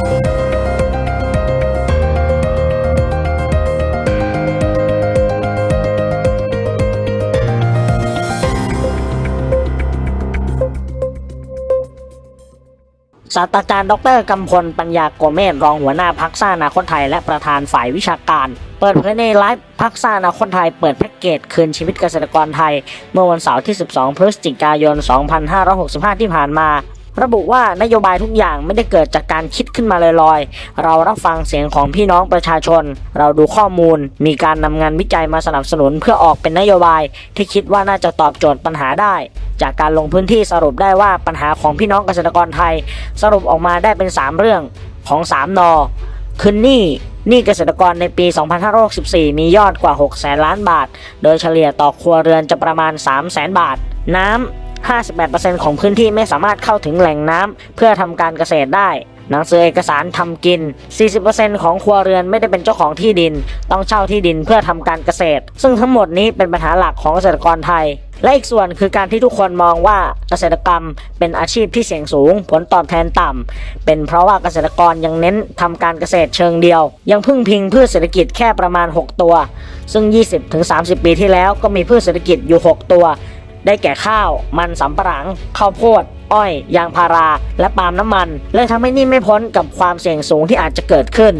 ศาสตราจารย์ดรกำพลปัญญาโกเมศรองหัวหน้าพักสร้างอนาคตไทย และประธานฝ่ายวิชาการ เปิดเผยในไลฟ์พักสร้างอนาคตไทยเปิดแพ็กเกจคืนชีวิตเกษตรกรไทย เมื่อวันเสาร์ที่ 12 พฤศจิกายน 2565 ที่ผ่านมา ระบุว่านโยบายทุกอย่างไม่ได้เกิดจากการคิดขึ้นมาลอยๆ เรารับฟังเสียงของพี่น้องประชาชน เราดูข้อมูล มีการนำงานวิจัยมาสนับสนุนเพื่อออกเป็นนโยบายที่คิดว่าน่าจะตอบโจทย์ปัญหาได้ จากการลงพื้นที่สรุปได้ว่าปัญหาของพี่น้องเกษตรกรไทย สรุปออกมาได้เป็น 3 เรื่องของ 3 นอคือหนี้หนี้เกษตรกรในปี 2564 มียอดกว่า 6 แสนล้านบาท โดยเฉลี่ยต่อครัวเรือนจะประมาณ 3 แสนบาท น้ำ 58%ของพื้นที่ไม่สามารถเข้าถึงแหล่งน้ำเพื่อทำการเกษตรได้ หนังสือเอกสารทำกิน 40%ของครัวเรือนไม่ได้เป็นเจ้าของที่ดิน ต้องเช่าที่ดินเพื่อทำการเกษตร ซึ่งทั้งหมดนี้เป็นปัญหาหลักของเกษตรกรไทยและอีกส่วนคือการที่ทุกคนมองว่าเกษตรกรรมเป็นอาชีพที่เสี่ยงสูง ผลตอบแทนต่ำเป็นเพราะว่าเกษตรกรยังเน้นทำการเกษตรเชิงเดียว ยังพึ่งพิงพืชเศรษฐกิจแค่ประมาณ 6 ตัว ซึ่ง 20-30 ปีที่แล้วก็มีพืชเศรษฐกิจอยู่ 6 ตัว ได้แก่ข้าว มันสำปะหลัง ข้าวโพด อ้อย ยางพารา และปาล์มน้ำมันเลยทำให้นี่ไม่พ้นกับความเสี่ยงสูงที่อาจจะเกิดขึ้น